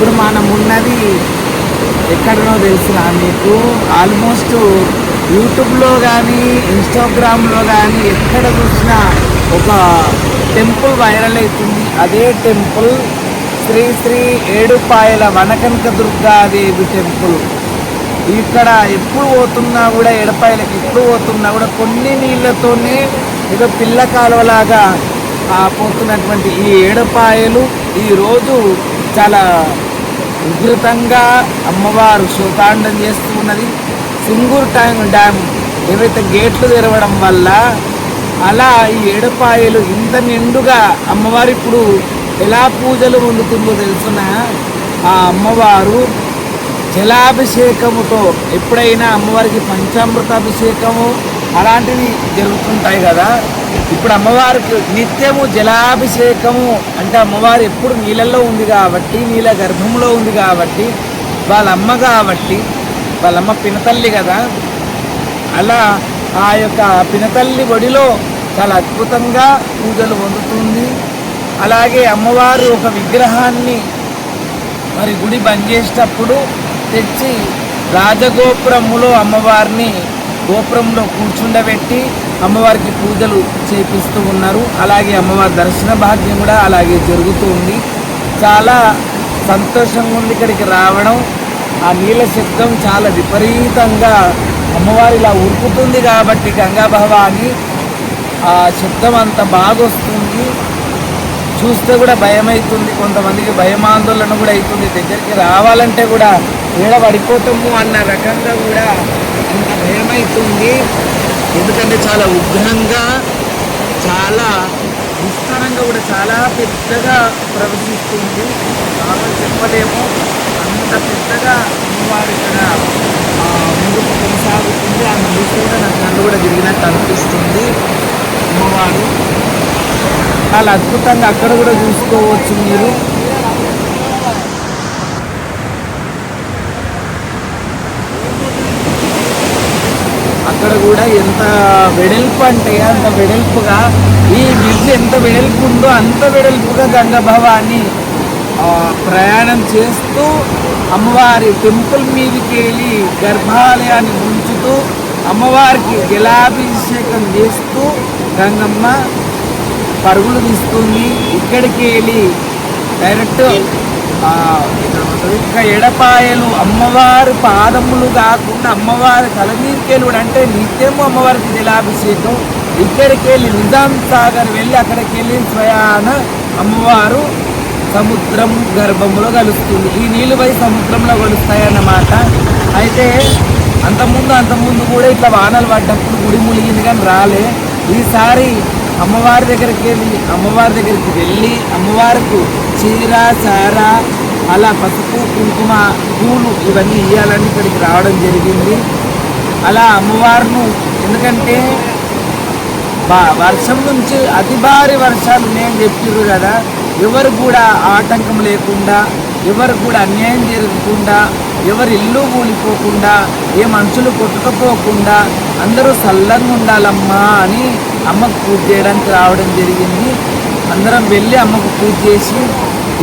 ఇప్పుడు మనం ఉన్నది ఎక్కడనో తెలుసునా మీకు? ఆల్మోస్ట్ యూట్యూబ్లో కానీ ఇన్స్టాగ్రామ్లో కానీ ఎక్కడ చూసినా ఒక టెంపుల్ వైరల్ అవుతుంది. అదే టెంపుల్ శ్రీ శ్రీ ఏడుపాయల వనకనక దుర్గాదేవి టెంపుల్. ఇక్కడ ఎప్పుడు పోతున్నా కూడా ఎడపాయలకి ఎప్పుడు పోతున్నా కూడా కొన్ని నీళ్ళతోనే ఏదో పిల్ల కాలువలాగా పోతున్నటువంటి ఈ ఏడుపాయలు ఈరోజు చాలా ఉధృతంగా అమ్మవారు శోకాండం చేస్తూ ఉన్నది. సింగూర్ ట్యాంక్ డ్యామ్ ఏవైతే గేట్లు తెరవడం వల్ల అలా ఈ ఏడుపాయలు ఇంత నిండుగా అమ్మవారు ఇప్పుడు ఎలా పూజలు వండుతుందో తెలుసునా. ఆ అమ్మవారు జలాభిషేకముతో ఎప్పుడైనా అమ్మవారికి పంచామృతాభిషేకము అలాంటివి జరుగుతుంటాయి కదా. ఇప్పుడు అమ్మవారికి నిత్యము జలాభిషేకము అంటే అమ్మవారు ఎప్పుడు నీళ్ళల్లో ఉంది కాబట్టి నీళ్ళ గర్భంలో ఉంది కాబట్టి వాళ్ళ అమ్మ కాబట్టి వాళ్ళమ్మ పినతల్లి కదా. అలా ఆ యొక్క పినతల్లి ఒడిలో చాలా అద్భుతంగా పూజలు పొందుతుంది అలాగే అమ్మవారు ఒక విగ్రహాన్ని మరి గుడి బంద్ చేసేటప్పుడు తెచ్చి రాజగోపురములో అమ్మవారిని గోపురంలో కూర్చుండబెట్టి అమ్మవారికి పూజలు చేపిస్తూ ఉన్నారు. అలాగే అమ్మవారి దర్శన భాగ్యం కూడా అలాగే జరుగుతూ ఉంది. చాలా సంతోషంగా ఉంది ఇక్కడికి రావడం. ఆ నీళ్ళ శబ్దం చాలా విపరీతంగా అమ్మవారి ఇలా ఉరుకుతుంది కాబట్టి గంగాభవాని ఆ శబ్దం అంత బాగా వస్తుంది చూస్తే కూడా భయం అవుతుంది కొంతమందికి భయమాందోళన కూడా అవుతుంది. దగ్గరికి రావాలంటే కూడా ఏడ పడిపోతాము అన్న రకంగా కూడా అంత భయమవుతుంది ఎందుకంటే చాలా ఉగ్రంగా చాలా విస్తారంగా కూడా చాలా పెద్దగా ప్రవశిస్తుంది మామూలు చెప్పలేము. అంత పెద్దగా అమ్మవారు ఇక్కడ ముందుకు కొనసాగుతుంది. ఆ నడుస్తూ కూడా నాకు కళ్ళు కూడా తిరిగినట్టు అనిపిస్తుంది. అమ్మవారు చాలా అద్భుతంగా అక్కడ కూడా చూసుకోవచ్చు మీరు. అక్కడ కూడా ఎంత వెడల్పు అంటే అంత వెడల్పుగా ఈ బ్రిడ్జ్ ఎంత వెడల్పు ఉందో అంత వెడల్పుగా గంగభవాన్ని ప్రయాణం చేస్తూ అమ్మవారి టెంపుల్ మీదకి వెళ్ళి గర్భాలయాన్ని ఉంచుతూ అమ్మవారికి జలాభిషేకం చేస్తూ గంగమ్మ పరుగులు తీస్తుంది. ఇక్కడికి వెళ్ళి డైరెక్ట్ ఇంకా ఎడపాయలు అమ్మవారు పాదములు కాకుండా అమ్మవారి తల కూడా అంటే నిత్యము అమ్మవారికి జలాభిషేకం ఇక్కడికి వెళ్ళి నిజాం సాగర్ వెళ్ళి అక్కడికి వెళ్ళి స్వయాన అమ్మవారు సముద్రం గర్భంలో కలుస్తుంది. ఈ నీళ్ళు పోయి సముద్రంలో కలుస్తాయి అన్నమాట అయితే అంతకుముందు అంతకుముందు కూడా ఇట్లా వానలు పడ్డప్పుడు గుడి ములిగింది కానీ రాలే. ఈసారి అమ్మవారి దగ్గరికి వెళ్ళి అమ్మవారి దగ్గరికి వెళ్ళి అమ్మవారికి చీర చార అలా పసుపు కుంకుమ పూలు ఇవన్నీ ఇవ్వాలని ఇక్కడికి రావడం జరిగింది. అలా అమ్మవారిను ఎందుకంటే బా వర్షం నుంచి అతి భారీ వర్షాలు నేను చెప్పారు కదా. ఎవరు కూడా ఆటంకం లేకుండా ఎవరు కూడా అన్యాయం జరగకుండా ఎవరి ఇల్లు కూలిపోకుండా ఏ మనుషులు కొట్టుకపోకుండా అందరూ చల్లంగా ఉండాలమ్మా అని అమ్మకు పూజ చేయడానికి రావడం జరిగింది. అందరం వెళ్ళి అమ్మకు పూజ చేసి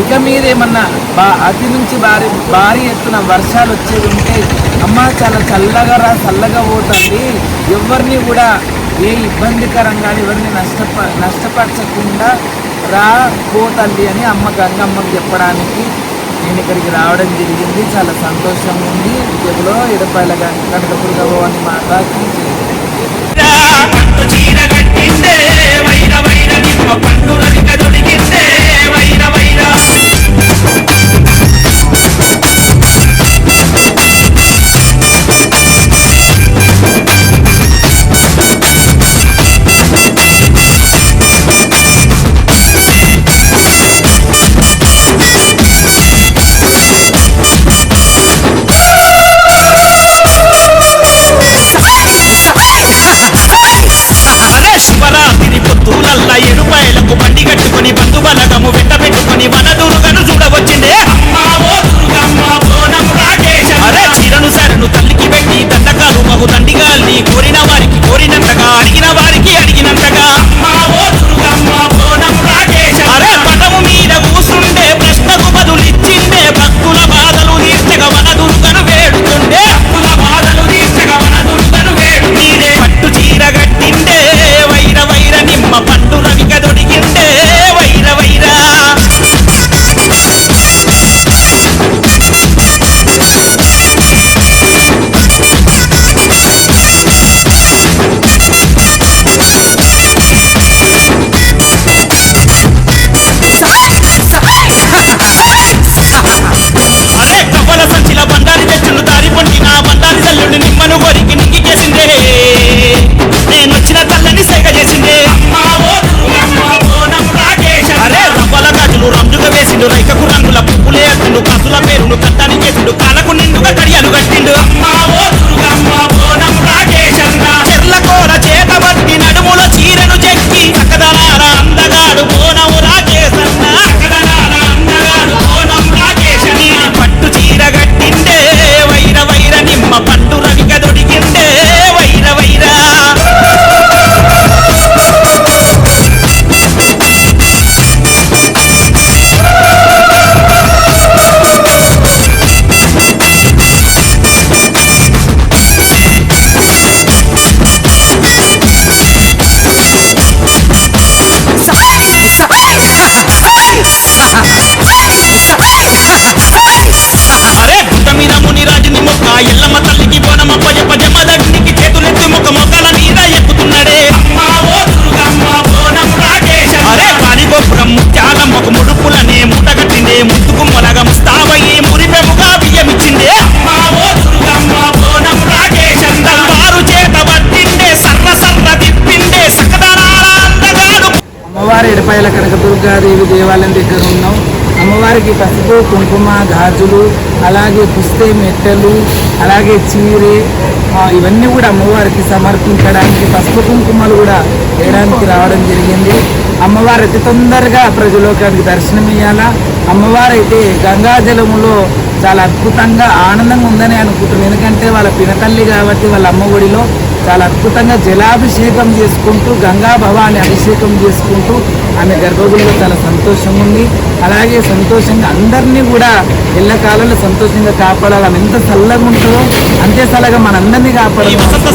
ఇక మీద ఏమన్నా బా అతి నుంచి భారీ భారీ ఎత్తున వర్షాలు వచ్చేవి ఉంటే అమ్మ చాలా చల్లగా రా చల్లగా పోతుంది ఎవరిని కూడా ఏ ఇబ్బందికరంగా ఎవరిని నష్టప నష్టపరచకుండా రా పోతల్లి అని అమ్మ గంగమ్మకు చెప్పడానికి నేను ఇక్కడికి రావడం జరిగింది. చాలా సంతోషంగా ఉంది. విజయలో ఇడపాయల గంగ కనకదుర్గ భవాని మాతాకి జై. చీర నిమ్మ పండు రవిక దొరికిందే వైర వైరా రేపల్ల కనకదుర్గాదేవి దేవాలయం దగ్గర ఉన్నాం. అమ్మవారికి పసుపు కుంకుమ గాజులు అలాగే పుస్తే మెట్టలు అలాగే చీరి ఇవన్నీ కూడా అమ్మవారికి సమర్పించడానికి పసుపు కుంకుమలు కూడా వేయడానికి రావడం జరిగింది. అమ్మవారు అతి తొందరగా ప్రజలోకానికి దర్శనమియ్యాలా అమ్మవారు అయితే గంగాజలములో చాలా అద్భుతంగా ఆనందంగా ఉందని అనుకుంటున్నాను ఎందుకంటే వాళ్ళ పినతల్లి కాబట్టి వాళ్ళ అమ్మ ఒడిలో చాలా అద్భుతంగా జలాభిషేకం చేసుకుంటూ గంగా భవాని అభిషేకం చేసుకుంటూ ఆమె గర్భగుడిలో చాలా సంతోషంగా ఉంది అలాగే సంతోషంగా అందరినీ కూడా ఎల్లకాలంలో సంతోషంగా కాపాడాలి. ఆమె ఎంత చల్లగా ఉంటుందో అంతే చల్లగా మనందరినీ ఈ కాపాడాలి వసంత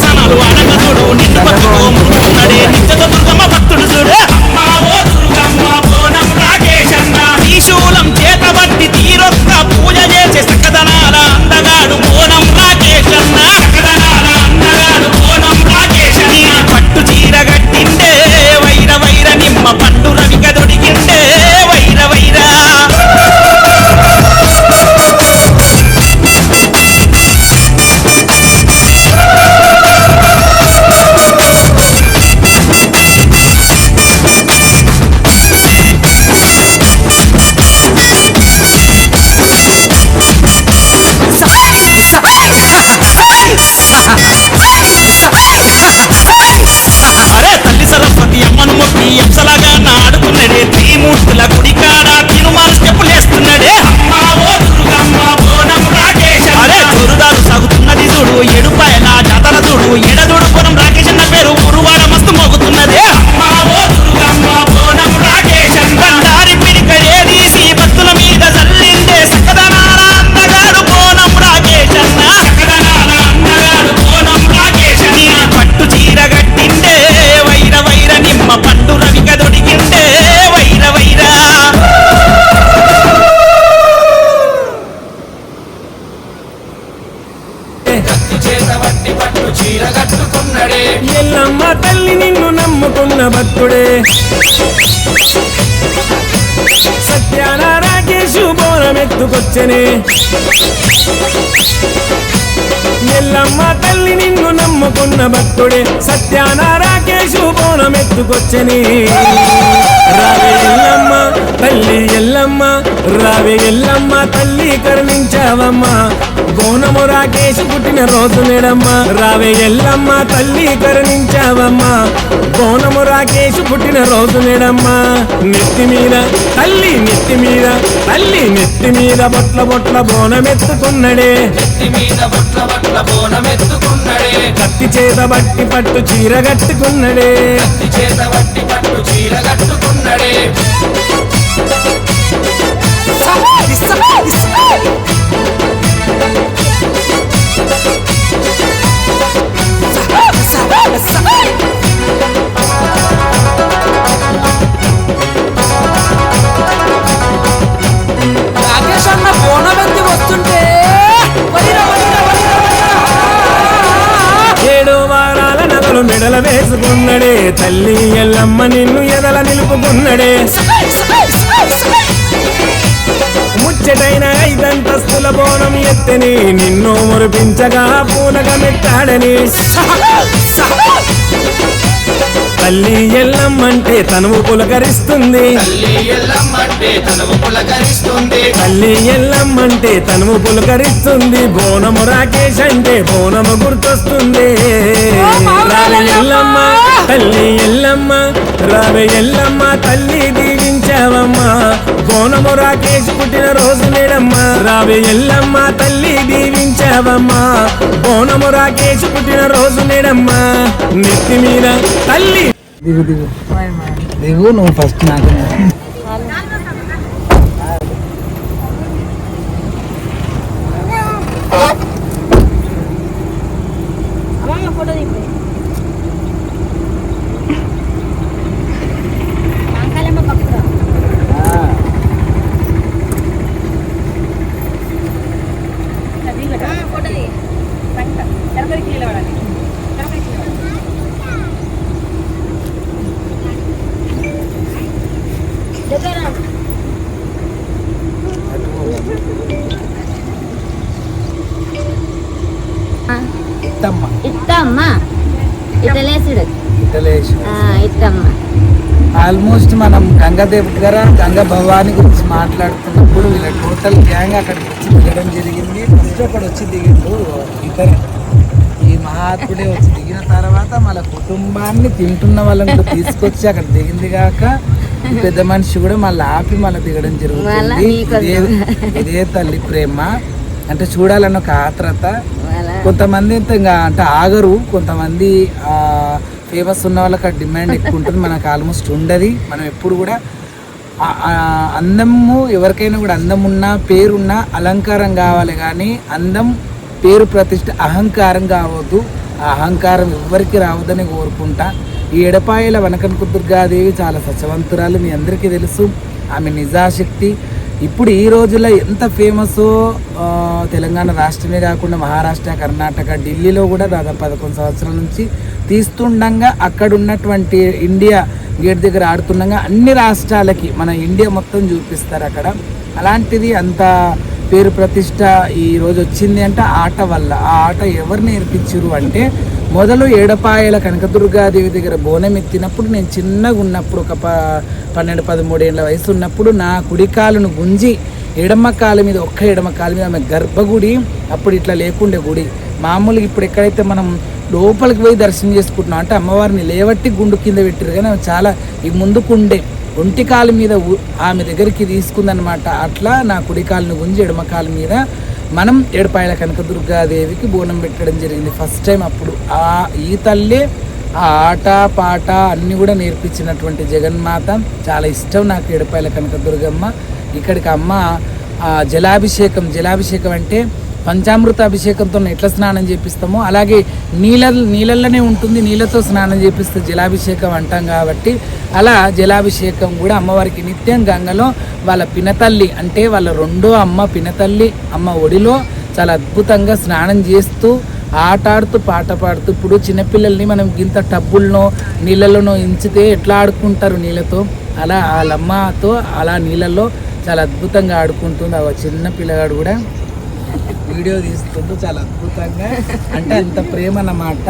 వచ్చనే ఎల్లమ్మ తల్లి నిన్ను నమ్ముకున్న భక్తుడే సత్యాన రాకేశు బోనమెత్తుకొచ్చని రావే ఎల్లమ్మ తల్లి ఎల్లమ్మ రావే ఎల్లమ్మ తల్లి కరుణించావమ్మా. బోనము రాకేశు పుట్టిన రోజు నేడమ్మ. రావే ఎల్లమ్మ తల్లి కరుణించావమ్మా. బోనము రాకేశు పుట్టిన రోజు నేడమ్మా. నెత్తి మీద తల్లి నెత్తి మీద తల్లి నెత్తి మీద బొట్ల బొట్ల బోనమెత్తుకున్నడే. కత్తి చేత బట్టి పట్టు చీర కట్టుకున్నడే. చేత ఐదంతస్తుల బోనం ఎత్తని నిన్ను మురిపించగా పూలగా మెట్టాడని. తల్లి ఎల్లమ్మంటే తనువు పులకరిస్తుంది. తల్లి ఎల్లమ్మంటే తనువు పులకరిస్తుంది. బోనము రాకేష్ అంటే బోనము గుర్తొస్తుంది. రావే ఎల్లమ్మ తల్లి ఎల్లమ్మ రావే ఎల్లమ్మ తల్లి దీవించావమ్మా బోనము రాకేష్ పుట్టిన రోజు నేడమ్మా రావే ఎల్లమ్మ తల్లి దీవించావమ్మా. బోనము రాకేష్ పుట్టిన రోజు నేడమ్మా నెత్తి మీద తల్లి. దిగు దిగు. దిగు నువ్వు ఫస్ట్ నాకు. ఆల్మోస్ట్ మనం గంగా దగ్గర గంగా భవాని గురించి మాట్లాడుతున్నప్పుడు వీళ్ళ టోటల్ గ్యాంగ్ అక్కడికి వచ్చి దిగడం జరిగింది. ఫస్ట్ ఒకడు వచ్చి దిగిండు ఇతరే ఈ మహాత్ముడే వచ్చి దిగిన తర్వాత మన కుటుంబాన్ని తింటున్న వాళ్ళని కూడా తీసుకొచ్చి అక్కడ దిగింది కాక పెద్ద మనిషి కూడా మళ్ళీ ఆపి మళ్ళీ దిగడం జరుగుతుంది. ఇదే ఇదే తల్లి ప్రేమ. అంటే చూడాలన్న ఒక ఆత్రత. కొంతమంది అంటే ఆగరు. కొంతమంది ఫేమస్ ఉన్న వాళ్ళకి ఆ డిమాండ్ ఎక్కువ ఉంటుంది. మనకు ఆల్మోస్ట్ ఉండదు. మనం ఎప్పుడు కూడా అందము ఎవరికైనా కూడా అందం ఉన్నా పేరున్నా అలంకారం కావాలి కానీ అందం పేరు ప్రతిష్ట అహంకారం కావద్దు. ఆ అహంకారం ఎవరికి రావద్దని కోరుకుంటా. ఈ ఎడపాయల వనకనకు దుర్గాదేవి చాలా సత్యవంతురాలు. మీ అందరికీ తెలుసు. ఆమె నిజాశక్తి. ఇప్పుడు ఈ రోజుల్లో ఎంత ఫేమస్ తెలంగాణ రాష్ట్రమే కాకుండా మహారాష్ట్ర కర్ణాటక ఢిల్లీలో కూడా దాదాపు పదకొండు సంవత్సరాల నుంచి తీస్తుండగా అక్కడ ఉన్నటువంటి ఇండియా గేట్ దగ్గర ఆడుతుండగా అన్ని రాష్ట్రాలకి మన ఇండియా మొత్తం చూపిస్తారు అక్కడ. అలాంటిది అంత పేరు ప్రతిష్ట ఈరోజు వచ్చింది అంటే ఆట వల్ల. ఆ ఆట ఎవరు నేర్పించారు అంటే మొదలు ఏడపాయల కనకదుర్గాదేవి దగ్గర బోనం ఎత్తినప్పుడు నేను చిన్నగా ఉన్నప్పుడు ఒక ప పన్నెండు పదమూడేళ్ళ వయసు ఉన్నప్పుడు నా కుడికాలును గుంజి ఎడమ కాలు మీద ఒక్క ఎడమ కాలు మీద ఆమె గర్భగుడి అప్పుడు ఇట్లా లేకుండే గుడి. మామూలుగా ఇప్పుడు ఎక్కడైతే మనం లోపలికి పోయి దర్శనం చేసుకుంటున్నాం అంటే అమ్మవారిని లేవట్టి గుండు కింద పెట్టారు కానీ ఆమె చాలా ఈ ముందుకుండే. ఒంటి కాలు మీద ఆమె దగ్గరికి తీసుకుందనమాట. అట్లా నా కుడి కాలును గుంజి ఎడమ కాలు మీద మనం ఏడుపాయల కనకదుర్గాదేవికి బోనం పెట్టడం జరిగింది. ఫస్ట్ టైం అప్పుడు ఆ ఈ తల్లి ఆ ఆట పాట అన్నీ కూడా నేర్పించినటువంటి జగన్మాత. చాలా ఇష్టం నాకు ఏడుపాయల కనకదుర్గమ్మ. ఇక్కడికి అమ్మ జలాభిషేకం జలాభిషేకం అంటే పంచామృత అభిషేకంతో ఎట్లా స్నానం చేపిస్తామో అలాగే నీళ్ళ నీళ్ళల్లోనే ఉంటుంది నీళ్ళతో స్నానం చేపిస్తే జలాభిషేకం అంటాం కాబట్టి అలా జలాభిషేకం కూడా అమ్మవారికి నిత్యం గంగలో వాళ్ళ పినతల్లి అంటే వాళ్ళ రెండో అమ్మ పినతల్లి అమ్మ ఒడిలో చాలా అద్భుతంగా స్నానం చేస్తూ ఆట ఆడుతూ పాట పాడుతూ ఇప్పుడు చిన్నపిల్లల్ని మనం ఇంత టబ్బుల్నో నీళ్ళలోనో ఇంచితే ఎట్లా ఆడుకుంటారు నీళ్ళతో? అలా వాళ్ళమ్మతో అలా నీళ్ళల్లో చాలా అద్భుతంగా ఆడుకుంటుంది ఆ చిన్న పిల్లగాడు కూడా. వీడియో తీస్తుంటూ చాలా అద్భుతంగా అంటే అంత ప్రేమ అన్నమాట.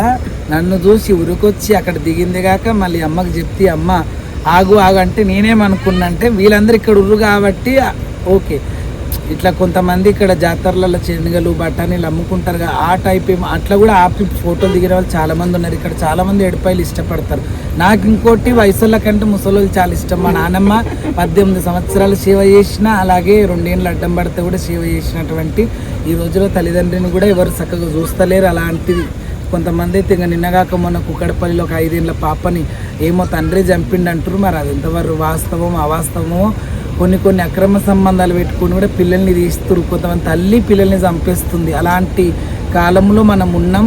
నన్ను చూసి ఉరికొచ్చి అక్కడ దిగింది కాక మళ్ళీ అమ్మకి చెప్తే అమ్మ ఆగు ఆగు అంటే నేనేమనుకున్నా అంటే వీళ్ళందరూ ఇక్కడ ఉర్రు కాబట్టి ఓకే. ఇట్లా కొంతమంది ఇక్కడ జాతరలలో చెనుగలు బఠానీలు అమ్ముకుంటారు కదా ఆ టైప్ ఏమో. అట్లా కూడా ఆపి ఫోటోలు దిగిన వాళ్ళు చాలామంది ఉన్నారు. ఇక్కడ చాలామంది ఎడిపాయలు ఇష్టపడతారు. నాకు ఇంకోటి వయసుల కంటే ముసలోళ్ళు చాలా ఇష్టం. మా నానమ్మ పద్దెనిమిది సంవత్సరాలు సేవ చేసిన అలాగే రెండేళ్ళు అడ్డం పడితే కూడా సేవ చేసినటువంటి ఈ రోజులో తల్లిదండ్రిని కూడా ఎవరు చక్కగా చూస్తలేరు. అలాంటిది కొంతమంది అయితే ఇంకా నిన్నగాక మొన్న కుక్కడపల్లిలో ఒక ఐదేళ్ళ పాపని ఏమో తండ్రి చంపిండు అంటారు మరి అది ఎంతవరకు వాస్తవమో అవాస్తవమో కొన్ని కొన్ని అక్రమ సంబంధాలు పెట్టుకుని కూడా పిల్లల్ని తీస్తురు కొంతమంది తల్లి పిల్లల్ని చంపేస్తుంది. అలాంటి కాలంలో మనం ఉన్నాం.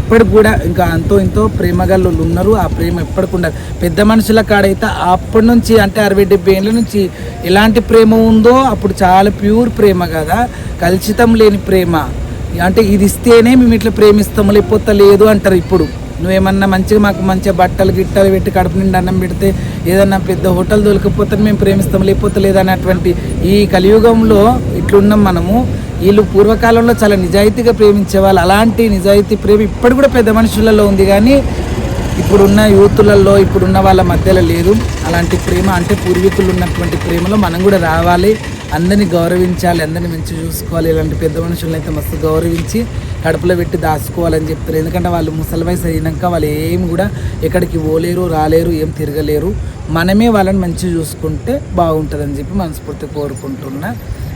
ఇప్పటికి కూడా ఇంకా అంతో ఇంతో ప్రేమగల్లు ఉన్నారు. ఆ ప్రేమ ఎప్పటికి ఉండదు. పెద్ద మనుషుల కాడైతే అప్పటి నుంచి అంటే అరవై డెబ్బై ఏళ్ళ నుంచి ఎలాంటి ప్రేమ ఉందో అప్పుడు చాలా ప్యూర్ ప్రేమ కదా. కలుషితం లేని ప్రేమ. అంటే ఇది ఇస్తేనే మేము ఇట్లా ప్రేమిస్తాము లేకపోతే లేదు అంటారు ఇప్పుడు. నువ్వేమన్నా మంచిగా మాకు మంచిగా బట్టలు గిట్టలు పెట్టి కడుపు నిండా అన్నం పెడితే ఏదన్నా పెద్ద హోటల్ దొరికిపోతే మేము ప్రేమిస్తాం లేకపోతే లేదన్నటువంటి ఈ కలియుగంలో ఇట్లున్నాం మనము. వీళ్ళు పూర్వకాలంలో చాలా నిజాయితీగా ప్రేమించే వాళ్ళు. అలాంటి నిజాయితీ ప్రేమ ఇప్పటి కూడా పెద్ద మనుషులలో ఉంది కానీ ఇప్పుడున్న యూతులలో ఇప్పుడున్న వాళ్ళ మధ్యలో లేదు. అలాంటి ప్రేమ అంటే పూర్వీకులు ఉన్నటువంటి ప్రేమలో మనం కూడా రావాలి. అందరినీ గౌరవించాలి అందరినీ మంచి చూసుకోవాలి. ఇలాంటి పెద్ద మనుషులను అయితే మస్తు గౌరవించి కడుపులో పెట్టి దాచుకోవాలని చెప్తారు ఎందుకంటే వాళ్ళు ముసలి వయసు అయినాక వాళ్ళు ఏం కూడా ఎక్కడికి పోలేరు రాలేరు ఏం తిరగలేరు. మనమే వాళ్ళని మంచిగా చూసుకుంటే బాగుంటుందని చెప్పి మనస్ఫూర్తి కోరుకుంటున్నా.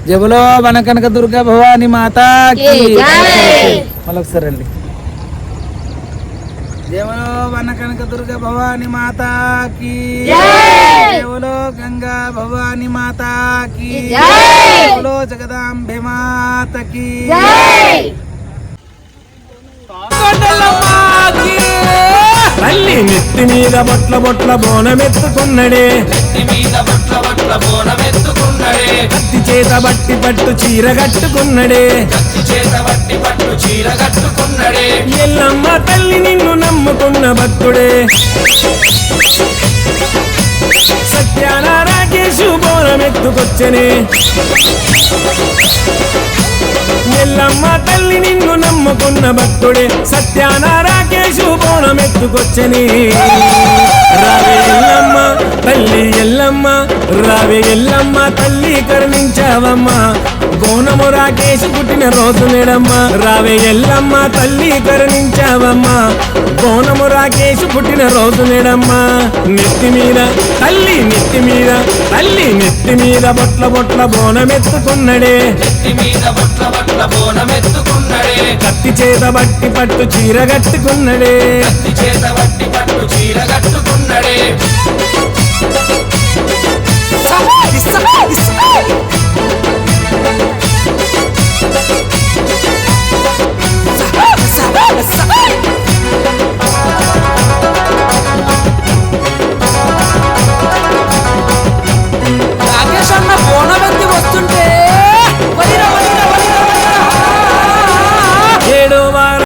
జబలో వన కనక దుర్గా భవాని మాతాకి. మళ్ళొకసారి అండి దేవలో వన కనక దుర్గ భవాని మాతాకి దేవలో గంగా భవాని మాతాకి దేవలో జగదాంబె మాతకి తల్లి నెత్తి మీద బొట్ల బొట్ల బోనమెత్తుకున్నడే. కత్తి చేత బట్టి పట్టు చీర కట్టుకున్నడే. ఎల్లమ్మ తల్లి నిన్ను నమ్ముకున్న భక్తుడే. సత్యాల ఎల్లమ్మ తల్లి నిన్ను నమ్ముకున్న భక్తుడే సత్యాన రాకేశు బోనమెత్తుకొచ్చని రావే ఎల్లమ్మ తల్లి ఎల్లమ్మ రావే ఎల్లమ్మ తల్లి కరుణించావమ్మ. బోనము రాకేశు పుట్టిన రోజు నేడమ్మ. రావే ఎల్లమ్మ తల్లి కరుణించావమ్మ. బోనము రాకేశు పుట్టిన రోజు నేడమ్మ. నెత్తి మీద తల్లి నెత్తి మీద తల్లి నెత్తి మీద బొట్ల బొట్ల బోనమెత్తుకున్నడే. కత్తి చేత బట్టి పట్టు చీర కట్టుకున్నడే. పట్టు చీర కట్టుకున్నడే.